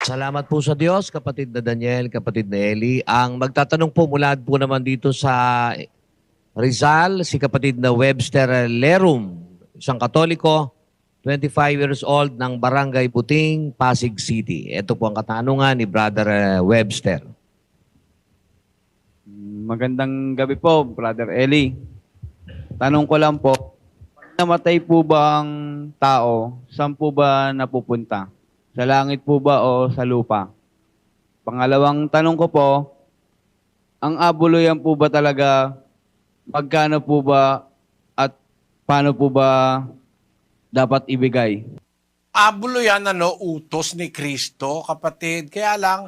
Salamat po sa Diyos, kapatid na Daniel, kapatid na Eli. Ang magtatanong po mula po naman dito sa Rizal, si kapatid na Webster Lerum, isang katoliko, 25 years old ng Barangay Buting, Pasig City. Ito po ang katanungan ni Brother eh, Webster. Magandang gabi po, Brother Eli. Tanong ko lang po, namatay po ba ang tao, saan po ba napupunta? Sa langit po ba o sa lupa? Pangalawang tanong ko po, ang abuluyan po ba talaga, magkano po ba at paano po ba dapat ibigay? Abulo yan, ano, utos ni Kristo, kapatid. Kaya lang,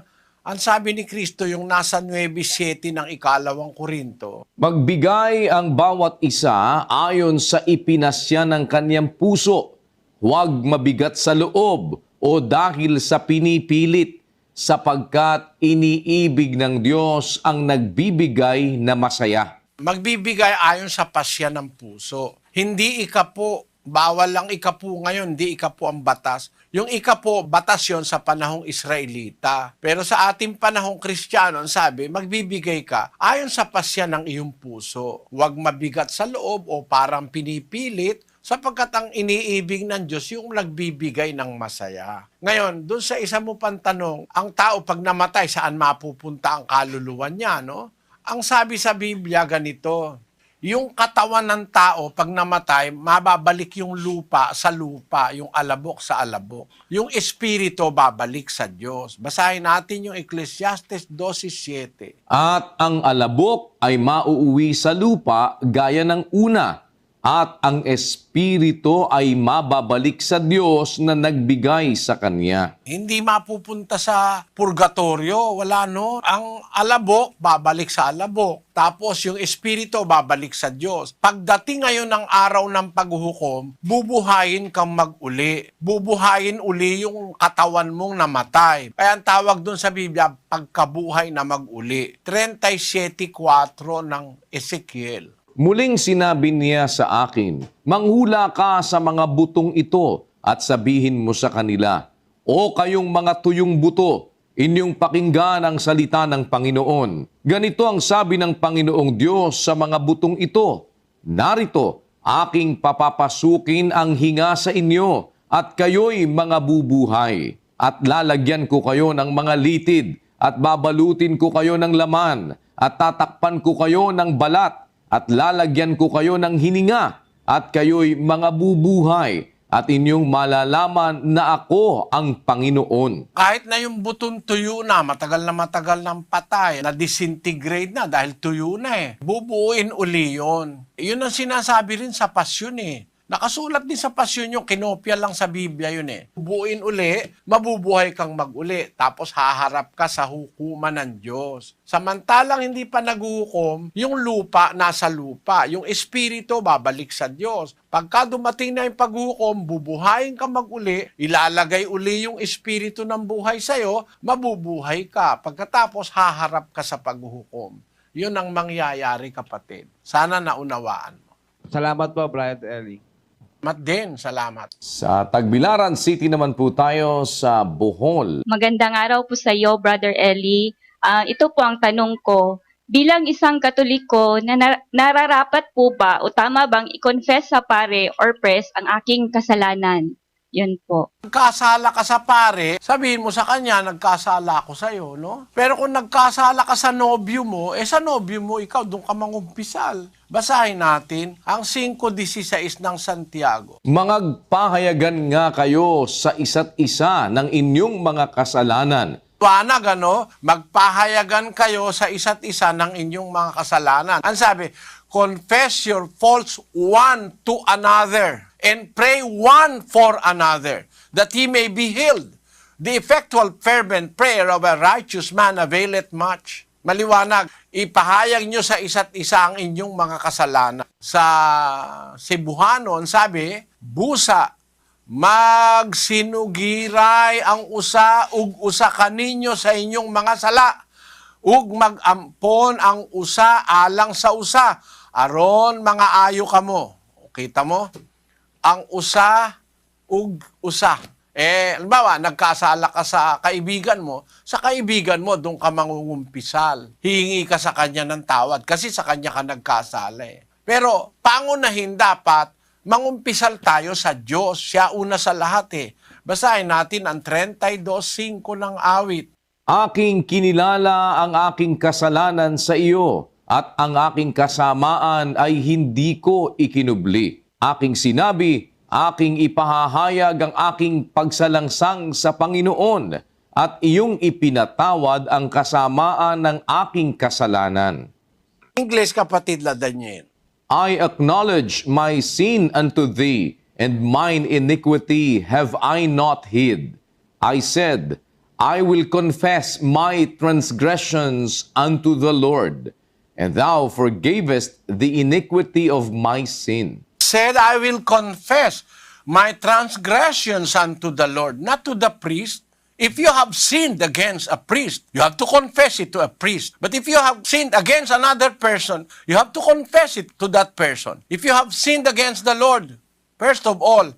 ang sabi ni Kristo, yung nasa 9.7 ng ikalawang Korinto, Magbigay ang bawat isa ayon sa ipinasya ng kanyang puso. Huwag mabigat sa loob o dahil sa pinipilit sapagkat iniibig ng Diyos ang nagbibigay na masaya. magbibigay ayon sa pasya ng puso. Hindi ikapo, bawal lang ikapo ngayon, hindi ikapo ang batas. Yung ikapo, batas yon sa panahong Israelita. Pero sa ating panahong Kristiyano, sabi, magbibigay ka ayon sa pasya ng iyong puso. Huwag mabigat sa loob o parang pinipilit sapagkat ang iniibig ng Diyos yung nagbibigay ng masaya. Ngayon, doon sa isa mo pang tanong, ang tao pag namatay, saan mapupunta ang kaluluwa niya, no? Ang sabi sa Biblia ganito, yung katawan ng tao pag namatay, mababalik yung lupa sa lupa, yung alabok sa alabok. Yung espiritu babalik sa Diyos. Basahin natin yung Ecclesiastes 12.7. At ang alabok ay mauuwi sa lupa gaya ng una, at ang espiritu ay mababalik sa Diyos na nagbigay sa kanya. Hindi mapupunta sa purgatorio, wala no. Ang alabok, babalik sa alabok. Tapos yung espiritu, babalik sa Diyos. Pagdating ngayon ng araw ng paghuhukom, bubuhayin kang mag-uli. Bubuhayin uli yung katawan mong namatay. Kaya ang tawag dun sa Biblia, pagkabuhay na mag-uli. 37.4 ng Ezekiel. Muling sinabi niya sa akin, Manghula ka sa mga butong ito at sabihin mo sa kanila, O kayong mga tuyong buto, inyong pakinggan ang salita ng Panginoon. Ganito ang sabi ng Panginoong Diyos sa mga butong ito, Narito, aking papapasukin ang hinga sa inyo at kayo'y mga bubuhay. At lalagyan ko kayo ng mga litid at babalutin ko kayo ng laman at tatakpan ko kayo ng balat at lalagyan ko kayo ng hininga at kayo'y mga bubuhay at inyong malalaman na ako ang Panginoon. kahit na yung butong tuyo na, matagal na matagal ng patay, na disintegrate na dahil tuyo na eh. Bubuuin uli yun. Yun ang sinasabi rin sa pasyon eh. Nakasulat din sa pasyon yung kinopya lang sa Biblia yun eh. Buuin uli, mabubuhay kang mag-uli. Tapos haharap ka sa hukuman ng Diyos. Samantalang hindi pa naghuhukom, yung lupa nasa lupa. Yung espiritu babalik sa Diyos. Pagka dumating na yung paghukom, bubuhayin ka mag-uli, ilalagay uli yung espiritu ng buhay sa'yo, mabubuhay ka. Pagkatapos haharap ka sa paghuhukom. Yun ang mangyayari kapatid. Sana naunawaan mo. Salamat po, Brother Eli. Mat din, salamat. Sa Tagbilaran City naman po tayo sa Bohol. Magandang araw po sa iyo, Brother Eli. Ah, ito po ang tanong ko. Bilang isang katoliko, na nar- nararapat po ba o tama bang i-confess sa pare or press ang aking kasalanan? Yun po. Nagkasala ka sa pare, sabihin mo sa kanya, nagkasala ako sa'yo, no? Pero kung nagkasala ka sa nobyo mo, eh sa nobyo mo, ikaw, doon ka mangumpisal. Basahin natin ang 5.16 ng Santiago. Mangagpahayagan nga kayo sa isa't isa ng inyong mga kasalanan Wanag, ano? Magpahayagan kayo sa isa't isa ng inyong mga kasalanan. Ang sabi, confess your faults one to another and pray one for another that he may be healed. The effectual fervent prayer of a righteous man availeth much. Maliwanag, ipahayag nyo sa isa't isa ang inyong mga kasalanan. Sa Cebuano, ang sabi, busa, magsinugiray ang usa ug usa kaninyo sa inyong mga sala ug magampon ang usa alang sa usa aron mga ayo kamo kita mo ang usa ug usa Eh, halimbawa, nagkasala ka sa kaibigan mo, sa kaibigan mo, doon ka mangungumpisal. Hihingi ka sa kanya ng tawad kasi sa kanya ka nagkasala eh. Pero, pangunahin dapat, mangumpisal tayo sa Diyos. Siya una sa lahat eh. Basahin natin ang 32.5 ng awit. Aking kinilala ang aking kasalanan sa iyo at ang aking kasamaan ay hindi ko ikinubli. Aking sinabi, aking ipahahayag ang aking pagsalangsang sa Panginoon at iyong ipinatawad ang kasamaan ng aking kasalanan. English, kapatid la Daniel. I acknowledge my sin unto thee, and mine iniquity have I not hid. I said, I will confess my transgressions unto the Lord, and thou forgavest the iniquity of my sin. said, I will confess my transgressions unto the Lord, not to the priest. If you have sinned against a priest, you have to confess it to a priest. But if you have sinned against another person, you have to confess it to that person. If you have sinned against the Lord, first of all,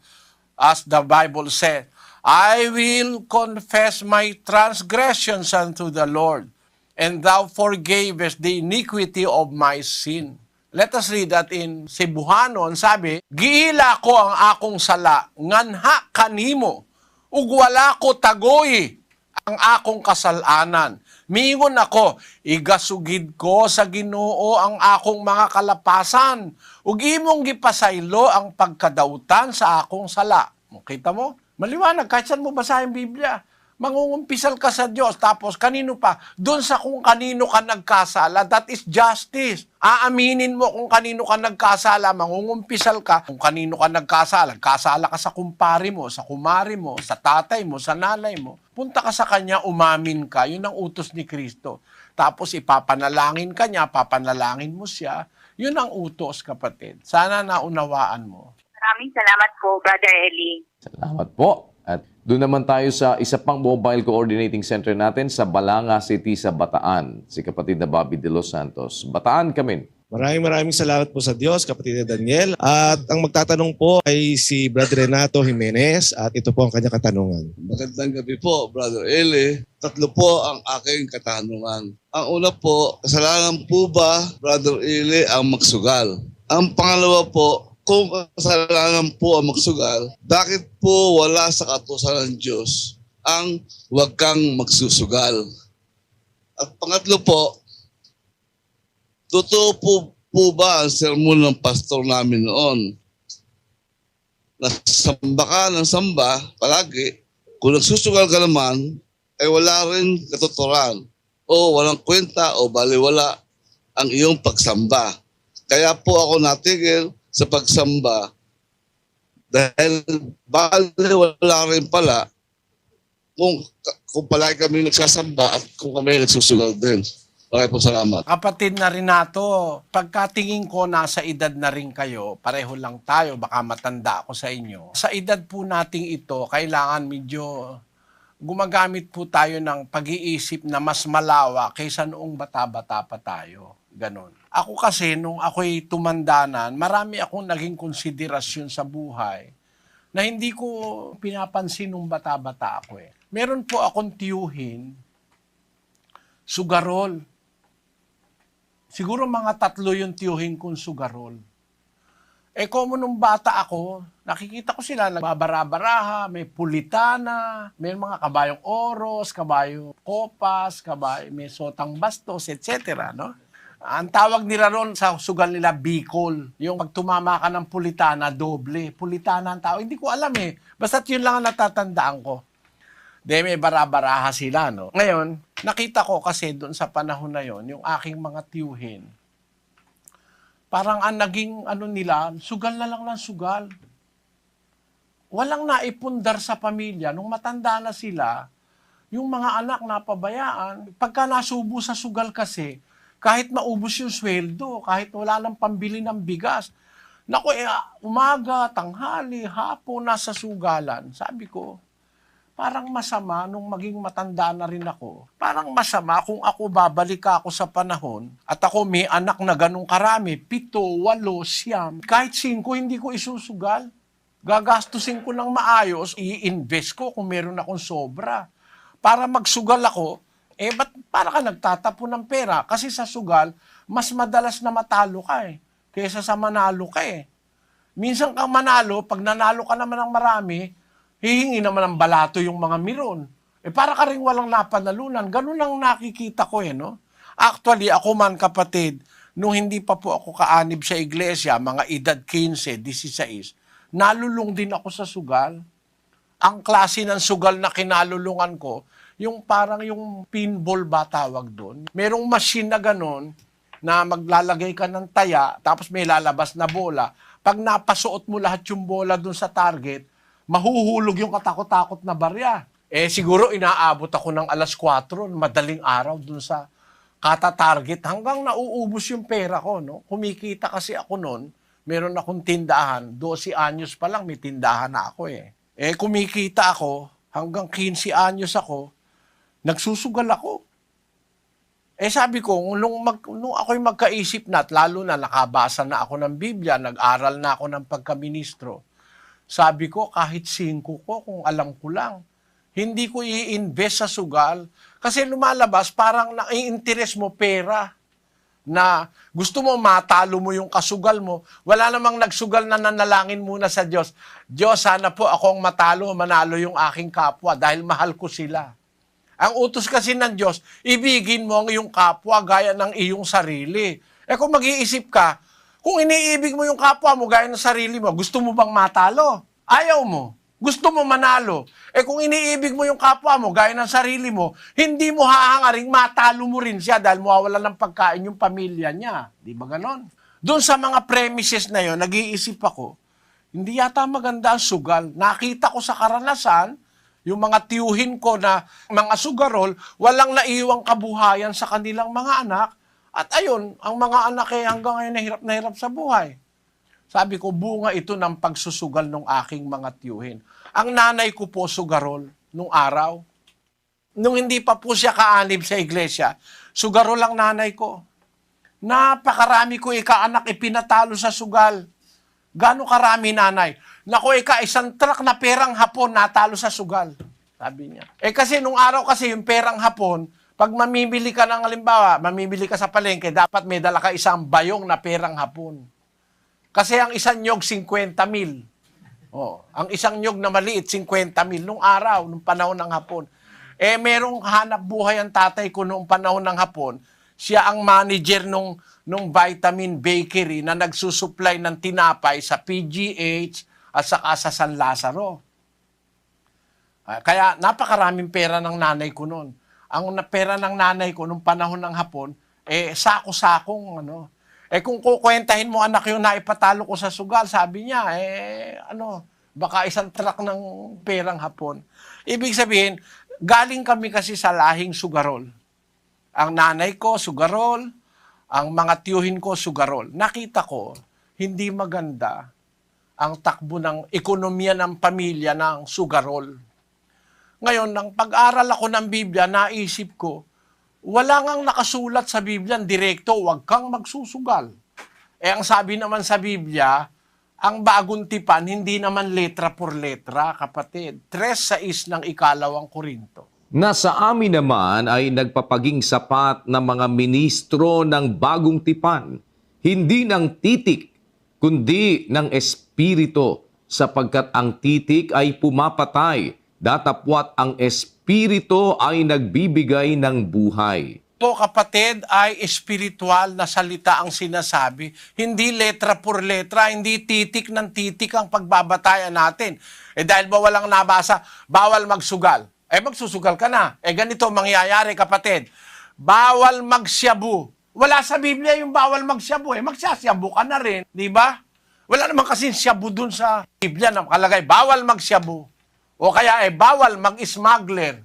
as the Bible said, I will confess my transgressions unto the Lord, and thou forgavest the iniquity of my sin. Let us read that in Cebuhanon, sabi, Giila ko ang akong sala, nganha kanimo, ug wala ko tagoy ang akong kasalanan. Mingon ako, igasugid ko sa ginoo ang akong mga kalapasan, ug imong gipasaylo ang pagkadautan sa akong sala. Kita mo? Maliwanag, kahit saan mo basahin Biblia. Mangungumpisal ka sa Diyos, tapos kanino pa? Doon sa kung kanino ka nagkasala, that is justice. Aaminin mo kung kanino ka nagkasala, mangungumpisal ka kung kanino ka nagkasala. Kasala ka sa kumpari mo, sa kumari mo, sa tatay mo, sa nanay mo. Punta ka sa kanya, umamin ka. Yun ang utos ni Kristo. Tapos ipapanalangin ka niya, papanalangin mo siya. Yun ang utos, kapatid. Sana naunawaan mo. Maraming salamat po, Brother Eli. Salamat po. Doon naman tayo sa isa pang mobile coordinating center natin sa Balanga City sa Bataan, si kapatid na Bobby De Los Santos. Bataan kami. Maraming maraming salamat po sa Diyos, kapatid na Daniel. At ang magtatanong po ay si Brother Renato Jimenez at ito po ang kanyang katanungan. Magandang gabi po, Brother Eli. Tatlo po ang aking katanungan. Ang una po, kasalanan po ba, Brother Eli, ang magsugal? Ang pangalawa po, kung kasalanan po ang magsugal, bakit po wala sa katusan ng Diyos ang huwag kang magsusugal? At pangatlo po, totoo po, po ba ang sermon ng pastor namin noon? Nasamba ka ng samba palagi, kung nagsusugal ka naman, ay wala rin katuturan o walang kwenta o baliwala ang iyong pagsamba. Kaya po ako natigil sa pagsamba dahil baliwala rin pala kung, kung palagi kami nagsasamba at kung kami nagsusugal din. Maraming po salamat. Kapatid na Renato, pagkatingin ko nasa edad na rin kayo, pareho lang tayo, baka matanda ako sa inyo. Sa edad po nating ito, kailangan medyo gumagamit po tayo ng pag-iisip na mas malawa kaysa noong bata-bata pa tayo. Ganon. Ako kasi, nung ako'y tumandanan, marami akong naging konsiderasyon sa buhay na hindi ko pinapansin nung bata-bata ako eh. Meron po akong tiyuhin, sugarol. Siguro mga tatlo yung tiyuhin kong sugarol. Eh, como nung bata ako, nakikita ko sila, nagbabara-baraha, may pulitana, may mga kabayong oros, kabayong kopas, kabayo, may sotang bastos, etc. No? Ang tawag nila ron sa sugal nila, Bicol. Yung pag tumama ka ng pulitana, doble. Pulitana ang tawag. Hindi ko alam eh. Basta yun lang ang natatandaan ko. De may barabaraha sila, no? Ngayon, nakita ko kasi doon sa panahon na yon yung aking mga tiyuhin, parang ang naging ano nila, sugal na lang ng sugal. Walang naipundar sa pamilya. Nung matanda na sila, yung mga anak napabayaan, pagka nasubo sa sugal kasi, kahit maubos yung sweldo, kahit wala nang pambili ng bigas, Naku, eh, umaga, tanghali, hapon, nasa sugalan. Sabi ko, parang masama nung maging matanda na rin ako. Parang masama kung ako babalik ako sa panahon at ako may anak na ganong karami, pito, walo, siyam. Kahit singko, hindi ko isusugal. gagastusin ko ng maayos, i-invest ko kung meron akong sobra. Para magsugal ako, eh, ba't para ka nagtatapon ng pera? Kasi sa sugal, mas madalas na matalo ka eh, kaysa sa manalo ka eh. Minsan kang manalo, pag nanalo ka naman ng marami, hihingi naman ng balato yung mga miron. Eh para ka rin walang napanalunan. Ganun ang nakikita ko eh, no? Actually, ako man kapatid, nung hindi pa po ako kaanib sa iglesia, mga edad 15, 16, nalulung din ako sa sugal. Ang klase ng sugal na kinalulungan ko, yung parang yung pinball ba tawag doon. Merong machine na ganun, na maglalagay ka ng taya, tapos may lalabas na bola. Pag napasuot mo lahat yung bola doon sa target, mahuhulog yung katakot-takot na barya. Eh siguro inaabot ako ng alas 4, madaling araw doon sa kata-target hanggang nauubos yung pera ko. No? Kumikita kasi ako noon, meron akong tindahan, 12 anyos pa lang may tindahan na ako eh. Eh kumikita ako, hanggang 15 anyos ako, nagsusugal ako. Eh sabi ko, nung, mag, nung ako'y magkaisip na, at lalo na nakabasa na ako ng Biblia, nag-aral na ako ng pagkaministro, sabi ko, kahit singko ko, kung alam ko lang, hindi ko i-invest sa sugal. Kasi lumalabas, parang nai-interest mo pera na gusto mo matalo mo yung kasugal mo. Wala namang nagsugal na nanalangin muna sa Diyos. Diyos, sana po akong matalo, manalo yung aking kapwa dahil mahal ko sila. Ang utos kasi ng Diyos, ibigin mo ang iyong kapwa gaya ng iyong sarili. Eh kung mag-iisip ka, kung iniibig mo yung kapwa mo gaya ng sarili mo, gusto mo bang matalo? Ayaw mo. Gusto mo manalo. Eh kung iniibig mo yung kapwa mo gaya ng sarili mo, hindi mo hahangaring matalo mo rin siya dahil mawawala ng pagkain yung pamilya niya. Di ba ganon? Doon sa mga premises na yon, nag-iisip ako, hindi yata maganda ang sugal. Nakita ko sa karanasan, yung mga tiyuhin ko na mga sugarol, walang naiwang kabuhayan sa kanilang mga anak. At ayun, ang mga anak eh hanggang ngayon nahirap na hirap sa buhay. Sabi ko, bunga ito ng pagsusugal ng aking mga tiyuhin. Ang nanay ko po sugarol nung araw. Nung hindi pa po siya kaanib sa iglesia, sugarol ang nanay ko. Napakarami ko ikaanak ipinatalo sa sugal. Gano'ng karami nanay? Naku, ika, isang truck na perang hapon natalo sa sugal. Sabi niya. Eh kasi nung araw kasi yung perang hapon, pag mamimili ka ng halimbawa, mamimili ka sa palengke, dapat may dala ka isang bayong na perang hapon. Kasi ang isang nyog, 50 mil. Oh, ang isang nyog na maliit, 50 mil. Nung araw, nung panahon ng hapon. Eh, merong hanap buhay ang tatay ko noong panahon ng hapon. Siya ang manager nung, nung Vitamin Bakery na nagsusupply ng tinapay sa PGH at saka sa San Lazaro. Ah, Kaya napakaraming pera ng nanay ko noon. Ang pera ng nanay ko nung panahon ng hapon, eh sako-sakong ano. Eh kung kukwentahin mo anak yung naipatalo ko sa sugal, sabi niya, eh ano, baka isang truck ng perang hapon. Ibig sabihin, galing kami kasi sa lahing sugarol. Ang nanay ko, sugarol. Ang mga tiyuhin ko, sugarol. Nakita ko, hindi maganda ang takbo ng ekonomiya ng pamilya ng sugarol. Ngayon, nang pag-aral ako ng Biblia, naisip ko, wala ngang nakasulat sa Biblia, direkto, huwag kang magsusugal. Eh, ang sabi naman sa Biblia, ang bagong tipan, hindi naman letra por letra, kapatid. Tres sa is ng ikalawang Korinto. Nasa amin naman ay nagpapaging sapat na mga ministro ng bagong tipan, hindi ng titik, kundi ng espiritu, sapagkat ang titik ay pumapatay, datapwat ang espiritu ay nagbibigay ng buhay. po kapatid ay espiritual na salita ang sinasabi. Hindi letra por letra, hindi titik ng titik ang pagbabatayan natin. Eh dahil ba walang nabasa, bawal magsugal. Eh magsusugal ka na. Eh ganito ang mangyayari kapatid. Bawal magsyabu. Wala sa Biblia yung bawal magsyabu. Eh magsasyabu ka na rin. Di ba? Wala naman kasi syabu dun sa Biblia na nakalagay, bawal magsyabu. O kaya eh, bawal mag-smuggler.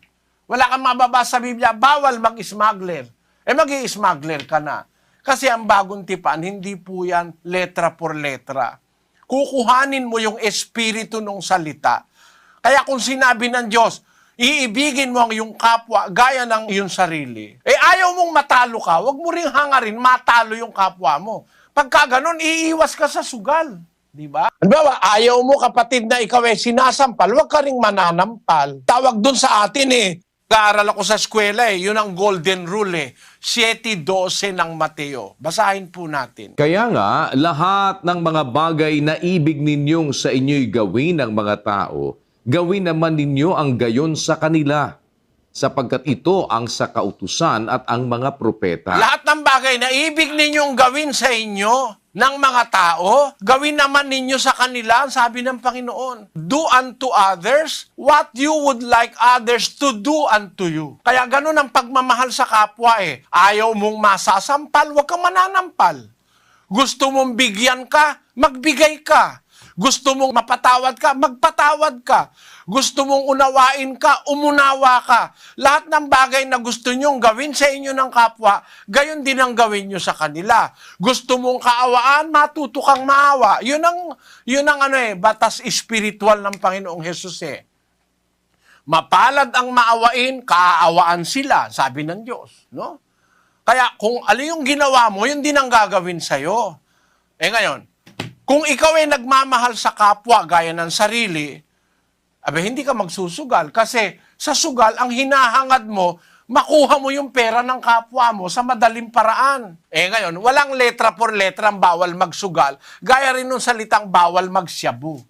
Wala kang mababasa sa Biblia, bawal mag-smuggler. Eh, mag smuggler ka na. Kasi ang bagong tipan, hindi po yan letra por letra. Kukuhanin mo yung espiritu ng salita. Kaya kung sinabi ng Diyos, iibigin mo ang iyong kapwa gaya ng iyong sarili. Eh ayaw mong matalo ka, wag mo ring hangarin matalo yung kapwa mo. Pagka ganon, iiwas ka sa sugal. Di ba? Halimbawa, ayaw mo kapatid na ikaw ay sinasampal, huwag ka ring mananampal. Tawag dun sa atin eh. Nag-aaral ako sa eskwela eh. Yun ang golden rule eh. 7-12 ng Mateo. Basahin po natin. Kaya nga, lahat ng mga bagay na ibig ninyong sa inyo'y gawin ng mga tao, gawin naman ninyo ang gayon sa kanila, sapagkat ito ang sa kautusan at ang mga propeta. Lahat ng bagay na ibig ninyong gawin sa inyo ng mga tao, gawin naman ninyo sa kanila, sabi ng Panginoon. Do unto others what you would like others to do unto you. Kaya ganun ang pagmamahal sa kapwa eh. Ayaw mong masasampal, huwag kang mananampal. Gusto mong bigyan ka, magbigay ka. Gusto mong mapatawad ka, magpatawad ka. Gusto mong unawain ka, umunawa ka. Lahat ng bagay na gusto nyong gawin sa inyo ng kapwa, gayon din ang gawin nyo sa kanila. Gusto mong kaawaan, matuto kang maawa. Yun ang, yun ang ano eh, batas espiritual ng Panginoong Hesus eh. Mapalad ang maawain, kaaawaan sila, sabi ng Diyos. No? Kaya kung ano yung ginawa mo, yun din ang gagawin sa'yo. Eh ngayon, kung ikaw ay nagmamahal sa kapwa gaya ng sarili, abe, hindi ka magsusugal. Kasi sa sugal, ang hinahangad mo, makuha mo yung pera ng kapwa mo sa madaling paraan. Eh ngayon, walang letra por letra ang bawal magsugal. Gaya rin nung salitang bawal magsyabu.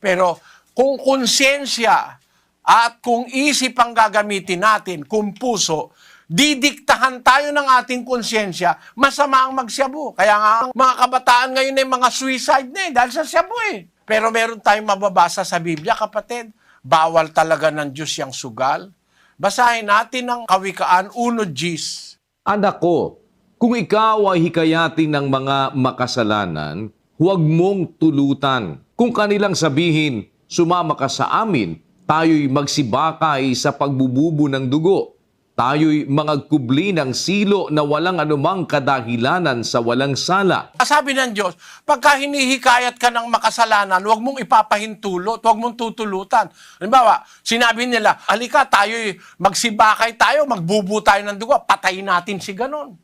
Pero kung konsensya at kung isip ang gagamitin natin, kung puso, didiktahan tayo ng ating konsensya, masama ang magsyabu. Kaya nga, mga kabataan ngayon ay mga suicide na eh, dahil sa syabu eh. Pero meron tayong mababasa sa Biblia, kapatid, bawal talaga ng Diyos yung sugal. Basahin natin ang Kawikaan 1 Gs. Anak ko, kung ikaw ay hikayatin ng mga makasalanan, huwag mong tulutan. Kung kanilang sabihin, sumama ka sa amin, tayo'y magsibakay sa pagbububo ng dugo. Tayo'y mangagkubli ng silo na walang anumang kadahilanan sa walang sala. Sabi ng Diyos, pagka hinihikayat ka ng makasalanan, huwag mong ipapahintulot, huwag mong tutulutan. Halimbawa, sinabi nila, alika, tayo magsibakay tayo, magbubu tayo ng dugo, patayin natin si ganon.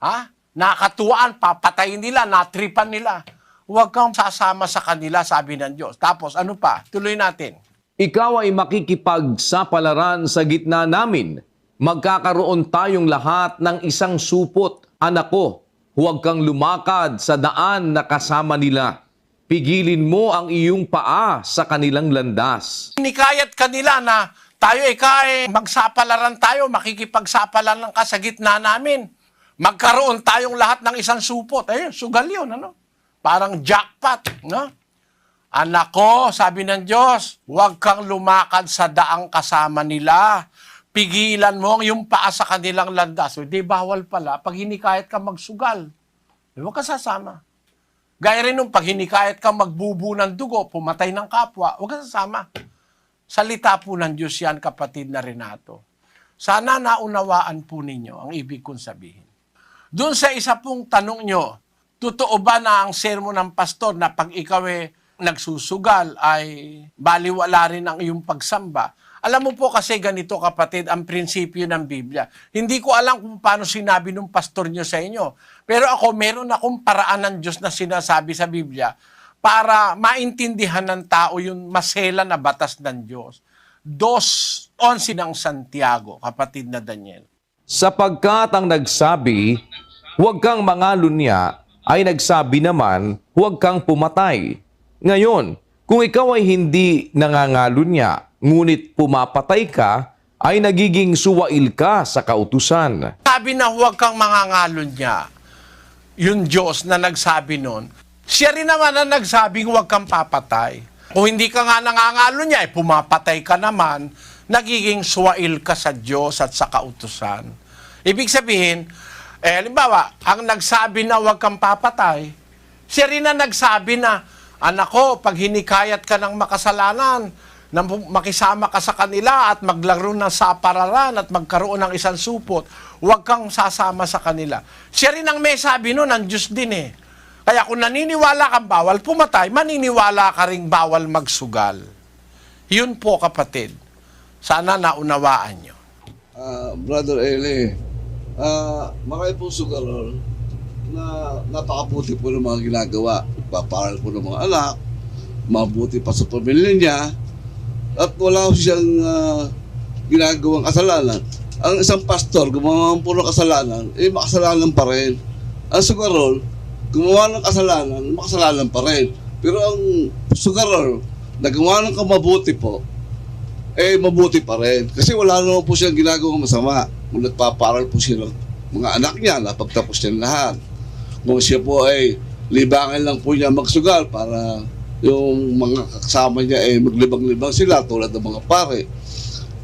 Ha? Nakatuwaan, papatayin nila, natripan nila. Huwag kang sasama sa kanila, sabi ng Diyos. Tapos, ano pa? Tuloy natin. Ikaw ay makikipagsapalaran sa gitna namin. Magkakaroon tayong lahat ng isang supot. Anak ko, huwag kang lumakad sa daan na kasama nila. Pigilin mo ang iyong paa sa kanilang landas. Hinikayat kanila na tayo ikaw magsapalaran tayo, makikipagsapalaran ka sa gitna namin. Magkaroon tayong lahat ng isang supot. Ayun, sugal yun, ano? Parang jackpot, no? Anak ko, sabi ng Diyos, huwag kang lumakad sa daang kasama nila. Pigilan mo ang iyong paa sa kanilang landas. Di bawal pala. Pag hinikayat ka magsugal, di huwag ka sasama. Gaya rin nung pag hinikayat ka magbubu ng dugo, pumatay ng kapwa, huwag ka sasama. Salita po ng Diyos yan, kapatid na Renato. Sana naunawaan po ninyo ang ibig kong sabihin. Doon sa isa pong tanong nyo, totoo ba na ang sermon ng pastor na pag ikaw eh nagsusugal ay baliwala rin ang iyong pagsamba? Alam mo po kasi ganito kapatid ang prinsipyo ng Biblia. Hindi ko alam kung paano sinabi ng pastor nyo sa inyo. Pero ako meron akong paraan ng Diyos na sinasabi sa Biblia para maintindihan ng tao yung masela na batas ng Diyos. Dos, onsi ng Santiago, kapatid na Daniel. Sapagkat ang nagsabi, huwag kang mangalunya, ay nagsabi naman, huwag kang pumatay. Ngayon, kung ikaw ay hindi nangangalunya, ngunit pumapatay ka, ay nagiging suwail ka sa kautusan. Sabi na huwag kang mangangalon niya. Yung Diyos na nagsabi nun, siya rin naman ang nagsabing huwag kang papatay. Kung hindi ka nga nangangalo niya, eh, pumapatay ka naman, nagiging suwail ka sa Diyos at sa kautusan. Ibig sabihin, eh, halimbawa, ang nagsabi na huwag kang papatay, siya rin ang nagsabi na, anak ko, pag hinikayat ka ng makasalanan, na makisama ka sa kanila at maglaro ng sapararan at magkaroon ng isang supot, huwag kang sasama sa kanila. Siya rin ang may sabi nun, ang Diyos din eh. Kaya kung naniniwala kang bawal pumatay, maniniwala ka ring bawal magsugal. Yun po kapatid. Sana naunawaan nyo. Ah, Brother Eli, uh, marami pong sugalol na napakaputi po ng mga ginagawa. nagpaparal po ng mga anak, mabuti pa sa pamilya niya, at wala siyang ah, ginagawang kasalanan. Ang isang pastor, gumawa ng kasalanan, eh makasalanan pa rin. Ang sugarol, gumawa ng kasalanan, makasalanan pa rin. Pero ang sugarol, na gumawa ng kamabuti po, eh mabuti pa rin. Kasi wala naman po siyang ginagawang masama. Kung nagpaparal po siya ng mga anak niya na pagtapos niya lahat. Kung siya po ay libangan lang po niya magsugal para yung mga kasama niya ay maglibang-libang sila tulad ng mga pare.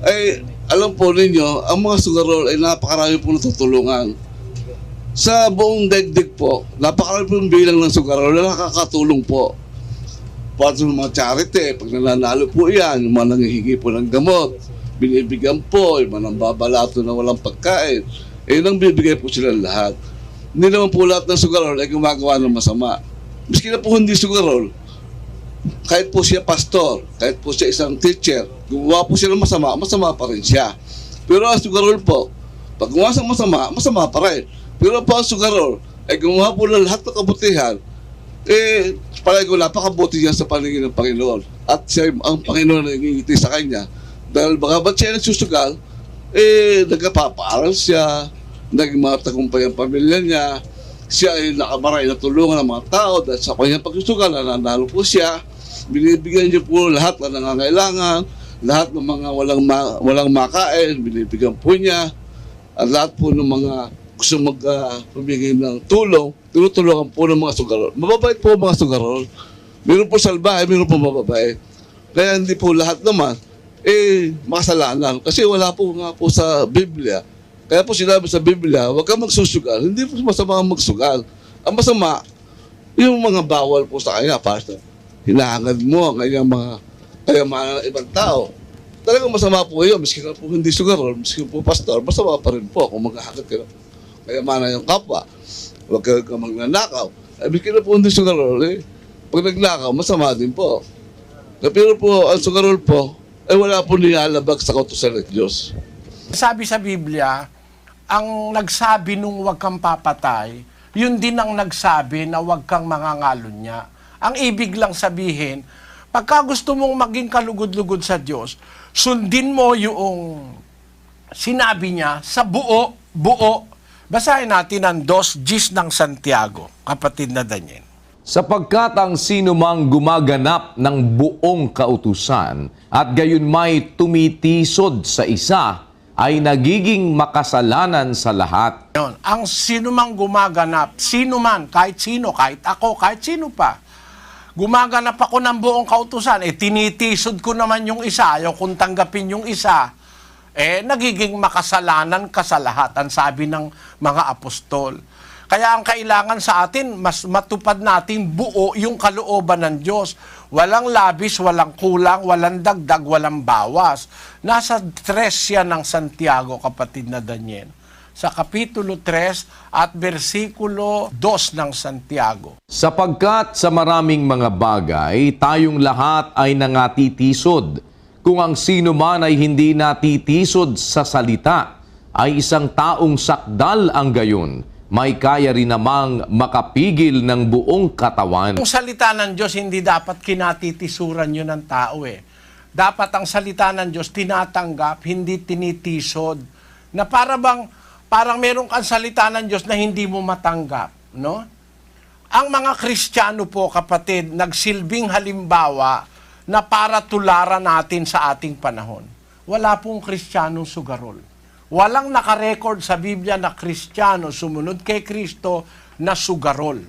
Ay, alam po ninyo, ang mga sugarol ay napakarami po natutulungan. Sa buong daigdig po, napakarami po yung bilang ng sugarol na nakakatulong po para sa mga charity, pag nananalo po yan, yung mga nangihingi po ng gamot, binibigyan po, yung mga nambabalato na walang pagkain, eh nang bibigay po sila lahat. Hindi naman po lahat ng sugarol ay gumagawa ng masama. Miski na po hindi sugarol, kahit po siya pastor, kahit po siya isang teacher, gumawa po siya ng masama, masama pa rin siya. Pero ang sugarol po, pag gumawa sa masama, masama pa rin. Pero po ang sugarol, ay gumawa po ng lahat ng kabutihan, eh, palagi ko napakabuti niya sa paningin ng Panginoon. At siya, ang Panginoon na nangingiti sa kanya. Dahil baka ba't siya nagsusugal, eh, nagkapapaaral siya, naging mga tagumpay ang pamilya niya, siya ay nakamaray na tulungan ng mga tao dahil sa kanyang pagsusugal, nananalo po siya, binibigyan niya po lahat na nangangailangan, lahat ng mga walang, ma- walang makain, binibigyan po niya, at lahat po ng mga gusto mag uh, ng tulong, tinutulungan po ng mga sugarol. Mababait po mga sugarol. Meron po salbahe, meron po mababait. Kaya hindi po lahat naman, eh, makasalanan. Kasi wala po nga po sa Biblia. Kaya po sinabi sa Biblia, huwag kang magsusugal. Hindi po masama ang magsugal. Ang masama, yung mga bawal po sa kanya, pastor. Hinahangad mo ang kanyang mga kayamanan ng ibang tao. Talagang masama po yun. Miski na po hindi sugarol, miski po pastor, masama pa rin po kung maghahangad ka ng kayamanan yung kapwa. Huwag ka, ka magnanakaw. Eh, miski po hindi sugarol, eh. Pag nagnakaw, masama din po. Pero po, ang sugarol po, ay wala po nilalabag sa kautusan ng Diyos. Sabi sa Biblia, ang nagsabi nung huwag kang papatay, yun din ang nagsabi na huwag kang mangangalon niya. Ang ibig lang sabihin, pagka gusto mong maging kalugod-lugod sa Diyos, sundin mo yung sinabi niya sa buo, buo. Basahin natin ang dos Gis ng Santiago, kapatid na Daniel. Sapagkat ang sino mang gumaganap ng buong kautusan at gayon may tumitisod sa isa ay nagiging makasalanan sa lahat. Yun. Ang sino mang gumaganap, sino man, kahit sino, kahit ako, kahit sino pa, gumaganap ako ng buong kautusan, eh tinitisod ko naman yung isa, ayaw kong tanggapin yung isa, eh nagiging makasalanan ka sa lahat, ang sabi ng mga apostol. Kaya ang kailangan sa atin, mas matupad natin buo yung kalooban ng Diyos. Walang labis, walang kulang, walang dagdag, walang bawas. Nasa tres yan ng Santiago, kapatid na Daniel. Sa Kapitulo 3 at versikulo 2 ng Santiago. Sapagkat sa maraming mga bagay, tayong lahat ay nangatitisod. Kung ang sino man ay hindi natitisod sa salita, ay isang taong sakdal ang gayon. May kaya rin namang makapigil ng buong katawan. Ang salita ng Diyos, hindi dapat kinatitisuran yun ng tao eh. Dapat ang salita ng Diyos, tinatanggap, hindi tinitisod. Na para bang, parang meron kang salita ng Diyos na hindi mo matanggap. No? Ang mga Kristiyano po, kapatid, nagsilbing halimbawa na para tularan natin sa ating panahon. Wala pong Kristiyanong sugarol. Walang nakarecord sa Biblia na Kristiyano sumunod kay Kristo na sugarol.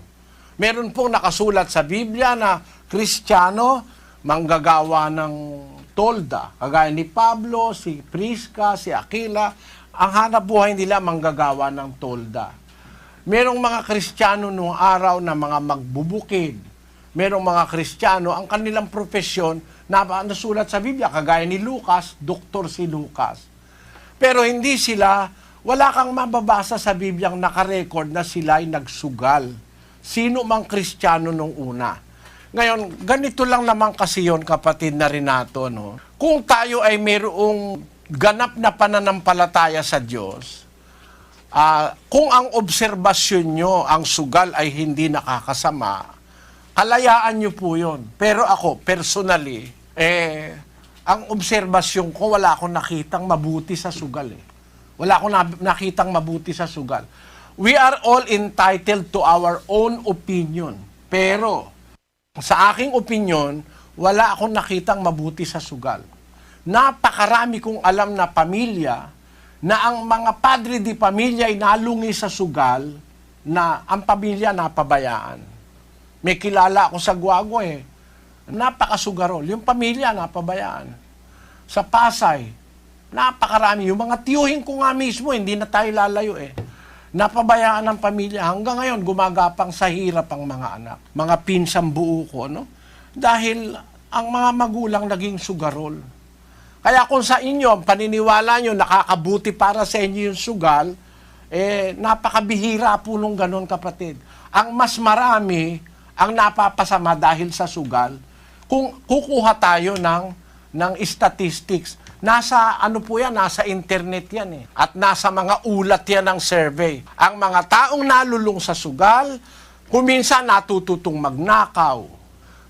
Meron pong nakasulat sa Biblia na Kristiyano manggagawa ng tolda. Kagaya ni Pablo, si Prisca, si Aquila, ang hanap buhay nila manggagawa ng tolda. Merong mga Kristiyano noong araw na mga magbubukid. Merong mga Kristiyano, ang kanilang profesyon na nasulat sa Biblia, kagaya ni Lucas, doktor si Lucas. Pero hindi sila, wala kang mababasa sa Bibliang nakarecord na sila ay nagsugal. Sino mang Kristiyano nung una. Ngayon, ganito lang naman kasi yon kapatid na Renato. No? Kung tayo ay mayroong ganap na pananampalataya sa Diyos, ah, kung ang obserbasyon nyo, ang sugal ay hindi nakakasama, Halayaan niyo po yun. Pero ako, personally, eh, ang obserbasyon ko, wala akong nakitang mabuti sa sugal eh. Wala akong nakitang mabuti sa sugal. We are all entitled to our own opinion. Pero, sa aking opinion, wala akong nakitang mabuti sa sugal. Napakarami kong alam na pamilya na ang mga padre di pamilya ay nalungi sa sugal na ang pamilya napabayaan. May kilala ako sa Guagua eh. Napakasugarol. Yung pamilya napabayaan. Sa Pasay, napakarami. Yung mga tiyuhin ko nga mismo, hindi na tayo lalayo eh. Napabayaan ng pamilya. Hanggang ngayon, gumagapang sa hirap ang mga anak. Mga pinsang buo ko, no? Dahil ang mga magulang naging sugarol. Kaya kung sa inyo, ang paniniwala nyo, nakakabuti para sa inyo yung sugal, eh, napakabihira po nung ganon kapatid. Ang mas marami, ang napapasama dahil sa sugal, kung kukuha tayo ng, ng statistics, nasa ano po yan, nasa internet yan eh. At nasa mga ulat yan ng survey. Ang mga taong nalulung sa sugal, kuminsan natututong magnakaw,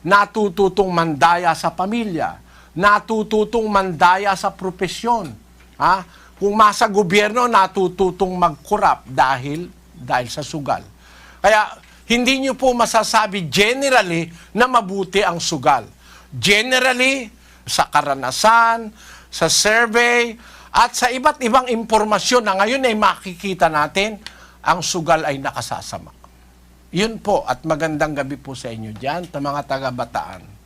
natututong mandaya sa pamilya, natututong mandaya sa propesyon. Ha? Kung masa gobyerno, natututong magkurap dahil dahil sa sugal. Kaya hindi nyo po masasabi generally na mabuti ang sugal. Generally, sa karanasan, sa survey, at sa iba't ibang impormasyon na ngayon ay makikita natin, ang sugal ay nakasasama. Yun po, at magandang gabi po sa inyo dyan, mga taga-bataan.